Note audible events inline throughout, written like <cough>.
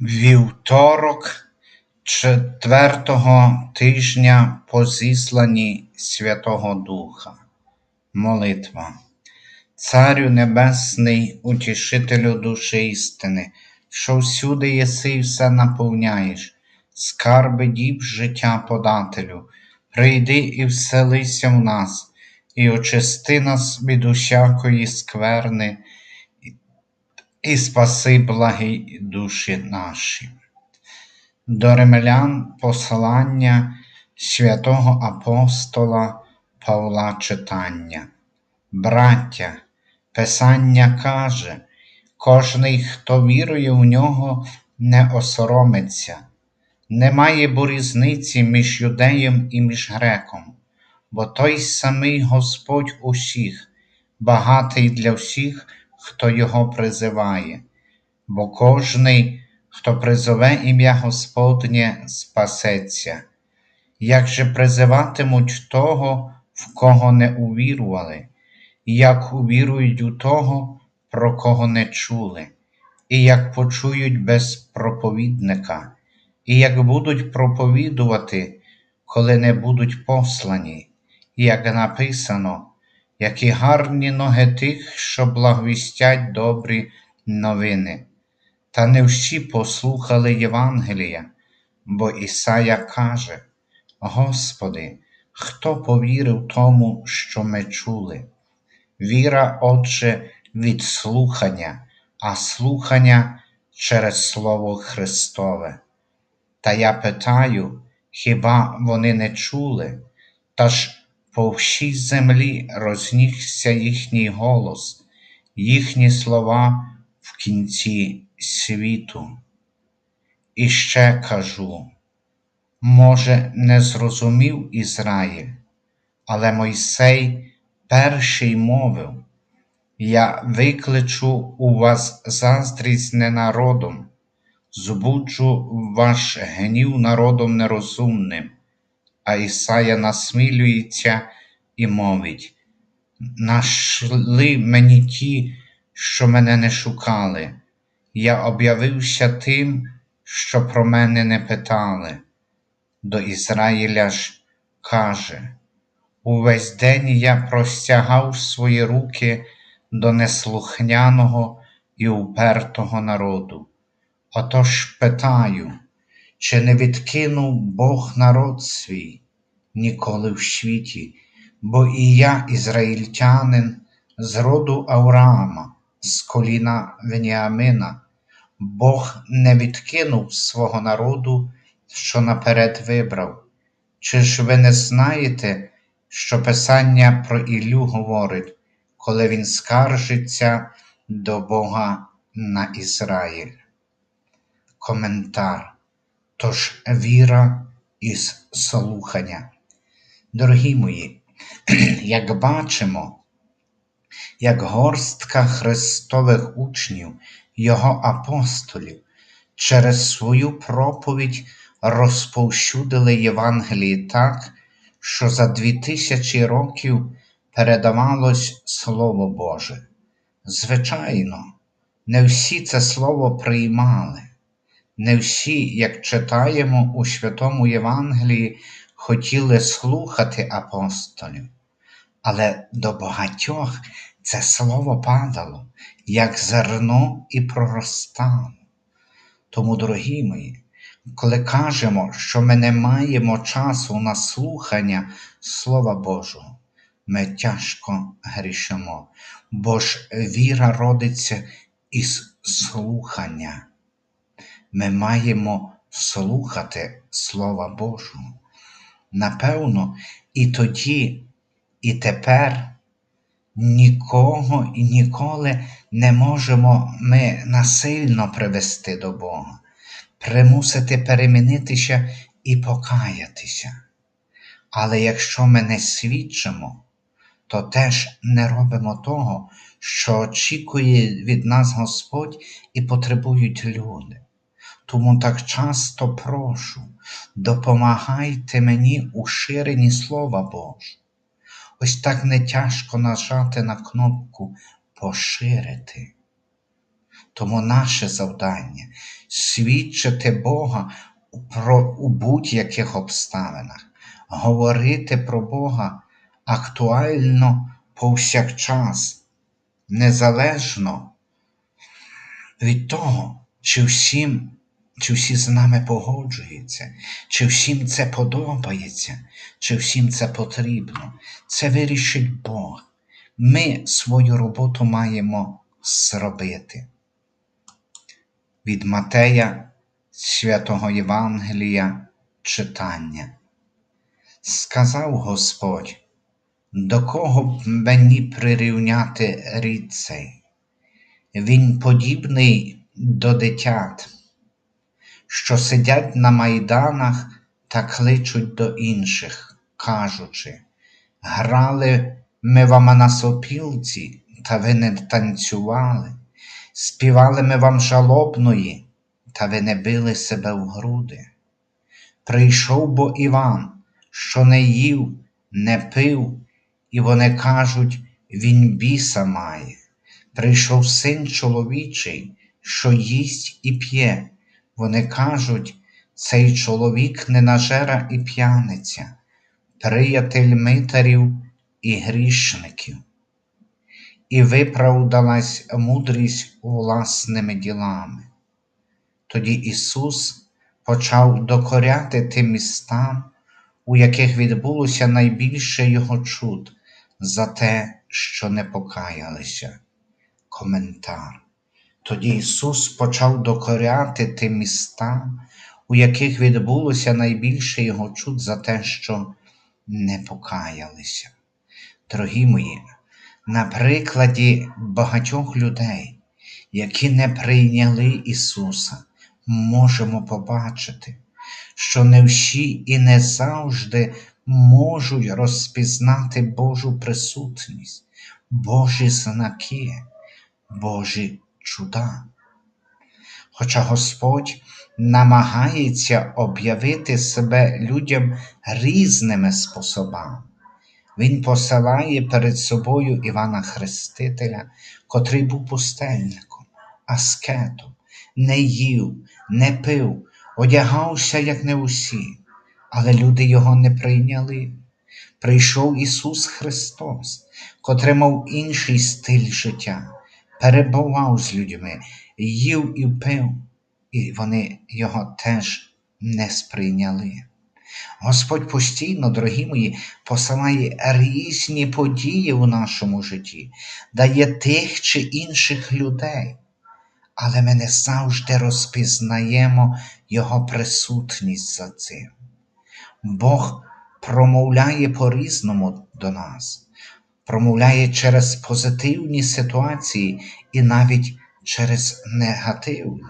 Вівторок четвертого тижня по зісланні Святого Духа. Молитва. Царю Небесний, утішителю душі істини, що всюди єси і все наповняєш, скарби діб життя подателю, прийди і вселися в нас, і очисти нас від усякої скверни, і спаси благі душі наші. До ремелян послання святого апостола Павла читання. Браття, Писання каже, кожний, хто вірує в нього, не осоромиться. Немає бо різниці між юдеєм і між греком, бо той самий Господь усіх, багатий для всіх, хто його призиває, бо кожний, хто призове ім'я Господнє, спасеться. Як же призиватимуть того, в кого не увірували, як увірують у того, про кого не чули, і як почують без проповідника, і як будуть проповідувати, коли не будуть послані, як написано, які гарні ноги тих, що благовістять добрі новини. Та не всі послухали Євангелія, бо Ісая каже: Господи, хто повірив тому, що ми чули? Віра, Отче, від слухання, а слухання через Слово Христове. Та я питаю, хіба вони не чули? Та ж по всій землі рознісся їхній голос, їхні слова в кінці світу. І ще кажу, може, не зрозумів Ізраїль, але Мойсей перший мовив, я викличу у вас заздрість не народом, збуджу ваш гнів народом нерозумним. А Ісая насмілюється і мовить: Нашли мені ті, що мене не шукали, я об'явився тим, що про мене не питали. До Ізраїля ж каже: Увесь день я простягав свої руки до неслухняного і упертого народу. Отож питаю, чи не відкинув Бог народ свій ніколи в світі, бо і я, ізраїльтянин, з роду Авраама, з коліна Веніамина, Бог не відкинув свого народу, що наперед вибрав. Чи ж ви не знаєте, що Писання про Іллю говорить, коли він скаржиться до Бога на Ізраїль? Коментар. Тож віра із слухання. Дорогі мої, <clears throat> як бачимо, як горстка Христових учнів, Його апостолів, через свою проповідь розповсюдили Євангелії так, що за дві тисячі років передавалось Слово Боже. Звичайно, не всі це слово приймали. Не всі, як читаємо у Святому Євангелії, хотіли слухати апостолів, але до багатьох це слово падало, як зерно і проростало. Тому, дорогі мої, коли кажемо, що ми не маємо часу на слухання Слова Божого, ми тяжко грішимо, бо ж віра родиться із слухання. Ми маємо слухати Слова Божого. Напевно, і тоді, і тепер нікого і ніколи не можемо ми насильно привести до Бога, примусити перемінитися і покаятися. Але якщо ми не свідчимо, то теж не робимо того, що очікує від нас Господь і потребують люди. Тому так часто прошу, допомагайте мені у ширенні Слова Божого. Ось так не тяжко нажати на кнопку Поширити. Тому наше завдання свідчити Бога про, у будь-яких обставинах, говорити про Бога актуально повсякчас, незалежно від того, чи всім, чи всі з нами погоджуються, чи всім це подобається, чи всім це потрібно. Це вирішить Бог. Ми свою роботу маємо зробити. Від Матея Святого Євангелія читання. Сказав Господь, до кого б мені прирівняти рід цей? Він подібний до дитят, що сидять на майданах та кличуть до інших, кажучи, грали ми вам на сопілці, та ви не танцювали, співали ми вам жалобної, та ви не били себе в груди. Прийшов бо Іван, що не їв, не пив, і вони кажуть, він біса має. Прийшов син чоловічий, що їсть і п'є. Вони кажуть, цей чоловік ненажера і п'яниця, приятель митарів і грішників. І виправдалась мудрість власними ділами. Тоді Ісус почав докоряти тим містам, у яких відбулося найбільше Його чуд за те, що не покаялися. Коментар. Тоді Ісус почав докоряти тим містам, у яких відбулося найбільше Його чуд за те, що не покаялися. Дорогі мої, на прикладі багатьох людей, які не прийняли Ісуса, можемо побачити, що не всі і не завжди можуть розпізнати Божу присутність, Божі знаки, Божі чуда. Хоча Господь намагається об'явити себе людям різними способами. Він посилає перед собою Івана Хрестителя, котрий був пустельником, аскетом, не їв, не пив, одягався, як не усі, але люди його не прийняли. Прийшов Ісус Христос, котрий мав інший стиль життя, перебував з людьми, їв і пив, і вони його теж не сприйняли. Господь постійно, дорогі мої, посилає різні події в нашому житті, дає тих чи інших людей, але ми не завжди розпізнаємо Його присутність за цим. Бог промовляє по-різному до нас, промовляє через позитивні ситуації і навіть через негативні.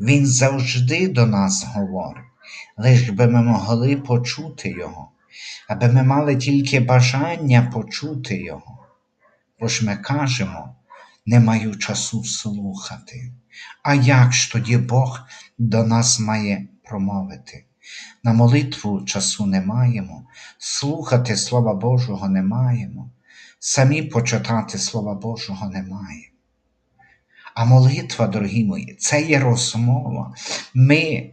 Він завжди до нас говорить лиш би ми могли почути Його, аби ми мали тільки бажання почути Його. Бо ж ми кажемо, не маю часу слухати. А як ж тоді Бог до нас має промовити? На молитву часу не маємо, слухати Слова Божого не маємо, самі почитати Слова Божого не маємо. А молитва, дорогі мої, це є розмова. Ми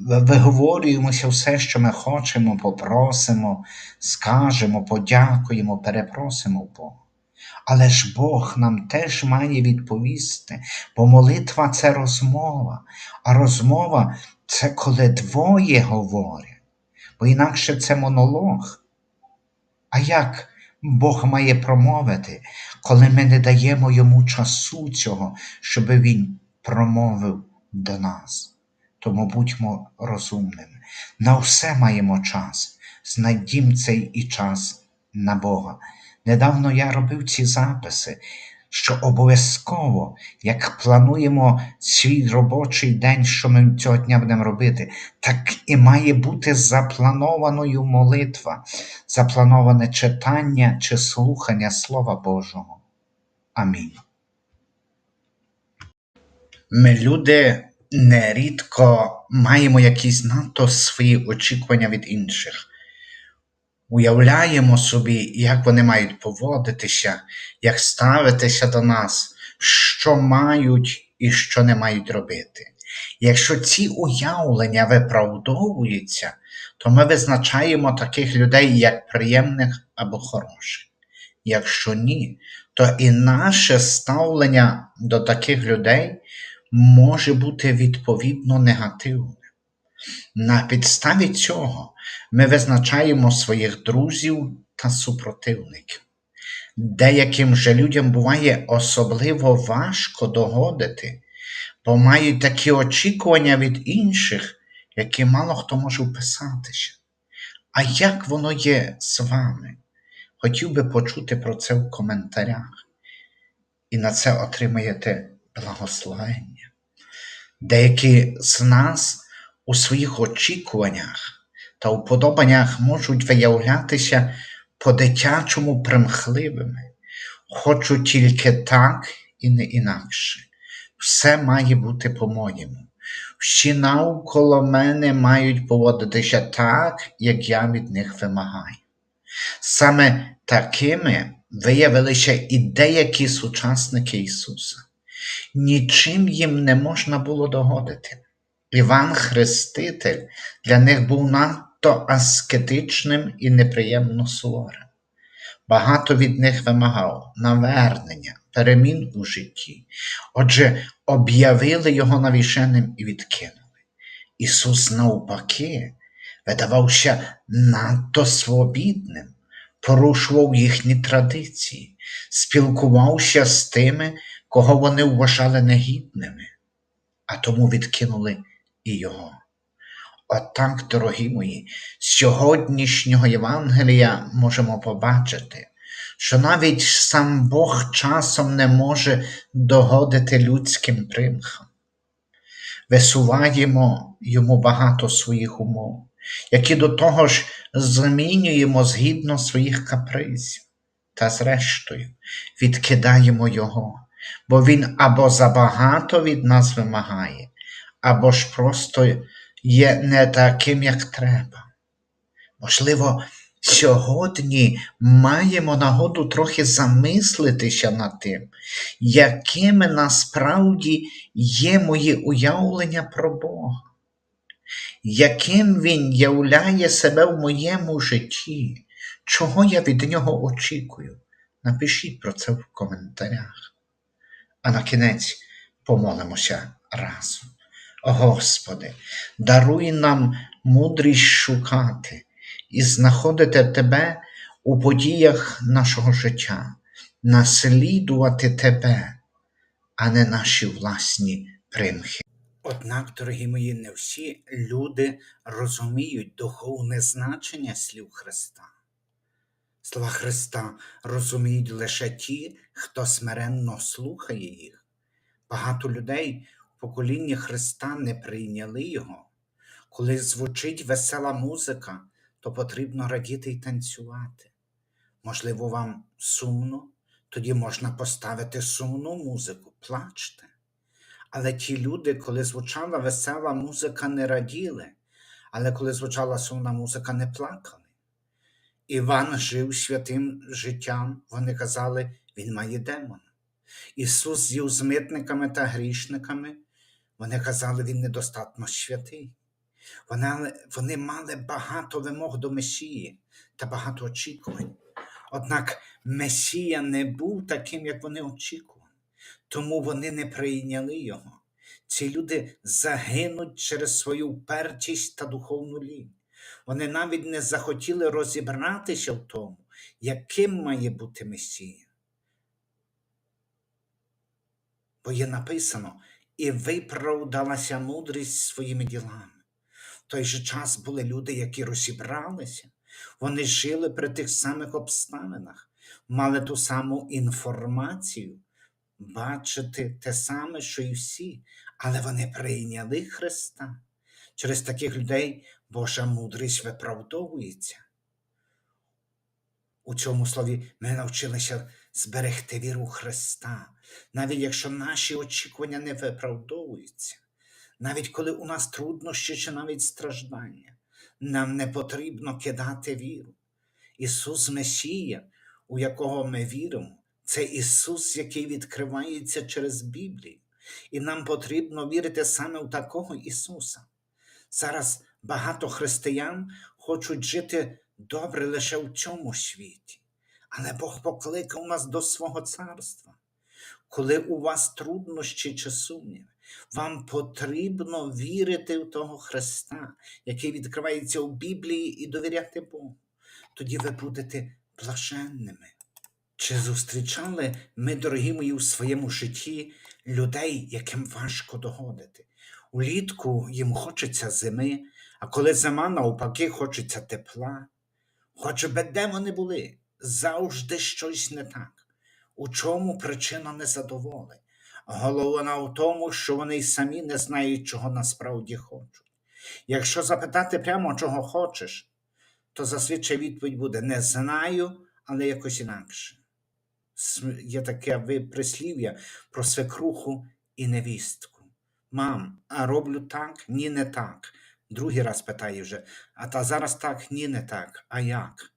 виговорюємося все, що ми хочемо, попросимо, скажемо, подякуємо, перепросимо Бога. Але ж Бог нам теж має відповісти, бо молитва це розмова, а розмова це коли двоє говорять, бо інакше це монолог. А як Бог має промовити, коли ми не даємо йому часу цього, щоб Він промовив до нас? Тому будьмо розумними. На все маємо час. Знайдім цей і час на Бога. Недавно я робив ці записи, що обов'язково, як плануємо свій робочий день, що ми цього дня будемо робити, так і має бути запланованою молитва, заплановане читання чи слухання Слова Божого. Амінь. Ми люди нерідко маємо якісь надто свої очікування від інших. Уявляємо собі, як вони мають поводитися, як ставитися до нас, що мають і що не мають робити. Якщо ці уявлення виправдовуються, то ми визначаємо таких людей як приємних або хороших. Якщо ні, то і наше ставлення до таких людей може бути відповідно негативним. На підставі цього ми визначаємо своїх друзів та супротивників. Деяким же людям буває особливо важко догодити, бо мають такі очікування від інших, які мало хто може вписатися. А як воно є з вами? Хотів би почути про це в коментарях, і на це отримаєте благословення. Деякі з нас у своїх очікуваннях та уподобаннях можуть виявлятися по-дитячому примхливими, хочу тільки так і не інакше. Все має бути по-моєму. Всі навколо мене мають поводитися так, як я від них вимагаю. Саме такими виявилися і деякі сучасники Ісуса. Нічим їм не можна було догодити. Іван Хреститель для них був надто аскетичним і неприємно суворим. Багато від них вимагав навернення, перемін у житті. Отже, об'явили його навішеним і відкинули. Ісус, навпаки, видавався надто свобідним, порушував їхні традиції, спілкувався з тими, кого вони вважали негідними, а тому відкинули і його. Отак, дорогі мої, з сьогоднішнього Євангелія можемо побачити, що навіть сам Бог часом не може догодити людським примхам. Висуваємо йому багато своїх умов, які до того ж змінюємо згідно своїх капризів, та зрештою відкидаємо його, бо він або забагато від нас вимагає, або ж просто є не таким, як треба. Можливо, сьогодні маємо нагоду трохи замислитися над тим, якими насправді є мої уявлення про Бога, яким Він являє себе в моєму житті, чого я від нього очікую. Напишіть про це в коментарях. А на кінець помолимося разом. Господи, даруй нам мудрість шукати і знаходити Тебе у подіях нашого життя, наслідувати Тебе, а не наші власні примхи. Однак, дорогі мої, не всі люди розуміють духовне значення слів Христа. Слова Христа розуміють лише ті, хто смиренно слухає їх. Багато людей в поколінні Христа не прийняли Його. Коли звучить весела музика, то потрібно радіти й танцювати. Можливо, вам сумно, тоді можна поставити сумну музику, плачте. Але ті люди, коли звучала весела музика, не раділи, але коли звучала сумна музика, не плакали. Іван жив святим життям, вони казали, він має демона. Ісус з'їв з митниками та грішниками, вони казали, він недостатньо святий. Вони, вони мали багато вимог до Месії та багато очікувань. Однак Месія не був таким, як вони очікували, тому вони не прийняли його. Ці люди загинуть через свою впертість та духовну лінь. Вони навіть не захотіли розібратися в тому, яким має бути Месія. Бо є написано, і виправдалася мудрість своїми ділами. В той же час були люди, які розібралися, вони жили при тих самих обставинах, мали ту саму інформацію, бачити те саме, що і всі, але вони прийняли Христа. Через таких людей Божа мудрість виправдовується. У цьому слові ми навчилися зберегти віру Христа, навіть якщо наші очікування не виправдовуються, навіть коли у нас труднощі чи навіть страждання, нам не потрібно кидати віру. Ісус Месія, у якого ми віримо, це Ісус, який відкривається через Біблію. І нам потрібно вірити саме в такого Ісуса. Зараз багато християн хочуть жити добре лише в цьому світі, але Бог покликав нас до свого царства. Коли у вас труднощі чи сумніви, вам потрібно вірити в того Христа, який відкривається у Біблії, і довіряти Богу. Тоді ви будете блаженними. Чи зустрічали ми, дорогі мої, у своєму житті людей, яким важко догодити? Улітку їм хочеться зими, а коли зима навпаки хочеться тепла. Хоч би де вони були, завжди щось не так. У чому причина незадоволень? Головна в тому, що вони й самі не знають, чого насправді хочуть. Якщо запитати прямо, чого хочеш, то зазвичай відповідь буде не знаю, але якось інакше. Є таке прислів'я про свекруху і невістку. Мам, а роблю так, ні, не так. Другий раз питає вже, а та зараз так, ні, не так. А як?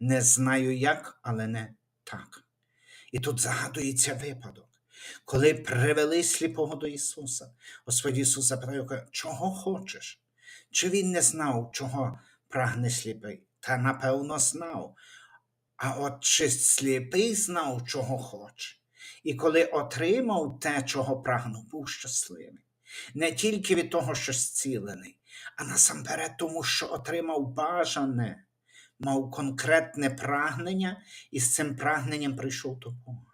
Не знаю як, але не так. І тут згадується випадок, коли привели сліпого до Ісуса. Господь Ісус запитав, чого хочеш? Чи він не знав, чого прагне сліпий? Та напевно знав. А от чи сліпий знав, чого хоче? І коли отримав те, чого прагнув, був щасливий. Не тільки від того, що зцілений, а насамперед тому, що отримав бажане, мав конкретне прагнення і з цим прагненням прийшов до Бога.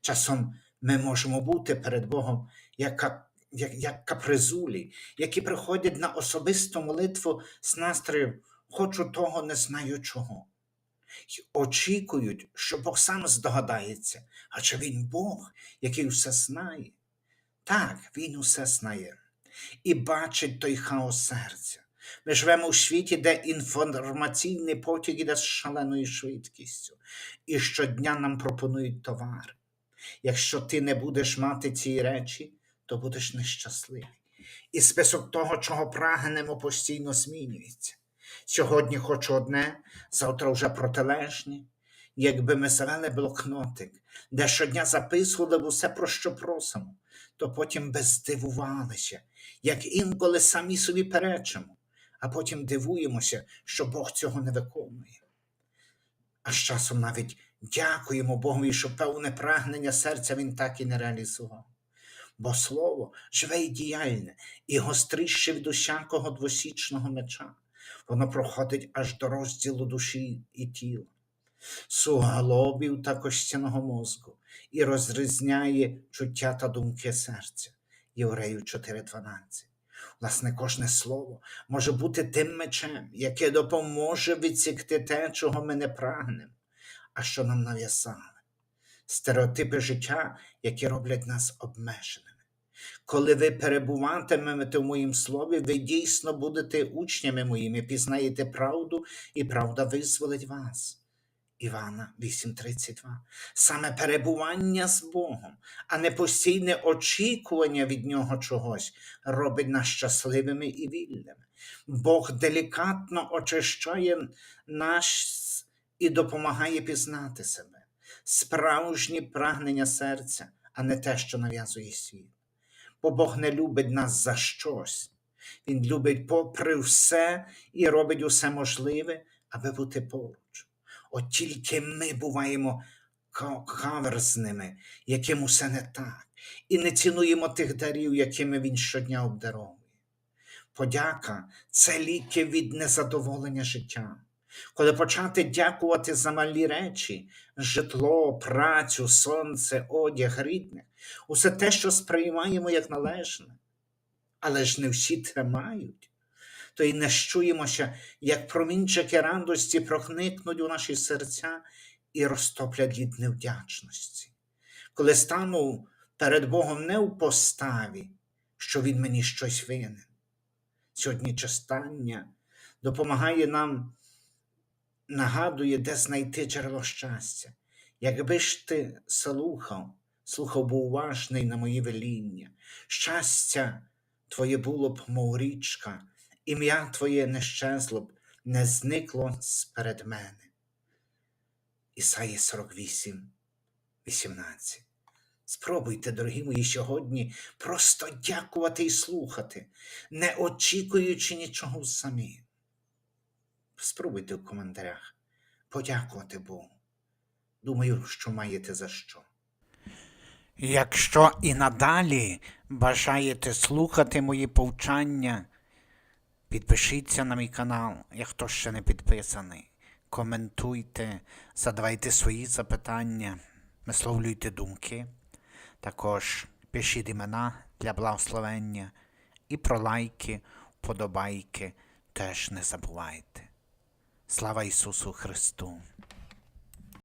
Часом ми можемо бути перед Богом як, як, як капризулі, які приходять на особисту молитву з настроєм хочу того, не знаю чого. І очікують, що Бог сам здогадається, адже Він Бог, який все знає. Так, Він усе знає і бачить той хаос серця. Ми живемо у світі, де інформаційний потік іде з шаленою швидкістю, і щодня нам пропонують товар. Якщо ти не будеш мати ці речі, то будеш нещасливий. І список того, чого прагнемо, постійно змінюється. Сьогодні хочу одне, завтра вже протилежне. Якби ми завели блокнотик, де щодня записували усе, про що просимо, то потім би здивувалися, як інколи самі собі перечимо, а потім дивуємося, що Бог цього не виконує. А з часом навіть дякуємо Богові, що певне прагнення серця Він так і не реалізував. Бо слово живе і діяльне, і гострище від усякого двосічного меча. Воно проходить аж до розділу душі і тіла, суглобів та костяного мозку, і розрізняє чуття та думки серця. Євреїв 4.12. Власне, кожне слово може бути тим мечем, яке допоможе відсікти те, чого ми не прагнемо, а що нам нав'язали. Стереотипи життя, які роблять нас обмеженими. Коли ви перебуватимете в моїм слові, ви дійсно будете учнями моїми, пізнаєте правду, і правда визволить вас. Івана 8:32. Саме перебування з Богом, а не постійне очікування від Нього чогось робить нас щасливими і вільними. Бог делікатно очищає нас і допомагає пізнати себе, справжні прагнення серця, а не те, що нав'язує світ. Бо Бог не любить нас за щось. Він любить попри все і робить усе можливе, аби бути поруч. От тільки ми буваємо каверзними, яким усе не так, і не цінуємо тих дарів, якими він щодня обдаровує. Подяка це ліки від незадоволення життям. Коли почати дякувати за малі речі, житло, працю, сонце, одяг, рідних, усе те, що сприймаємо як належне, але ж не всі тримають, то й не щуємося, як промінчики радості проникнуть у наші серця і розтоплять лід невдячності. Коли стану перед Богом не в поставі, що Він мені щось винен. Сьогодні читання допомагає нам, нагадує, де знайти джерело щастя. Якби ж ти слухав, слухав був уважний на мої веління, щастя твоє було б, мов річка, ім'я твоє не щезло б, не зникло сперед мене. Ісаї 48, 18. Спробуйте, дорогі мої, сьогодні просто дякувати і слухати, не очікуючи нічого взамін. Спробуйте в коментарях подякувати Богу. Думаю, що маєте за що. Якщо і надалі бажаєте слухати мої повчання, підпишіться на мій канал, як хто ще не підписаний. Коментуйте, задавайте свої запитання, висловлюйте думки. Також пишіть імена для благословення і про лайки, вподобайки теж не забувайте. Слава Ісусу Христу!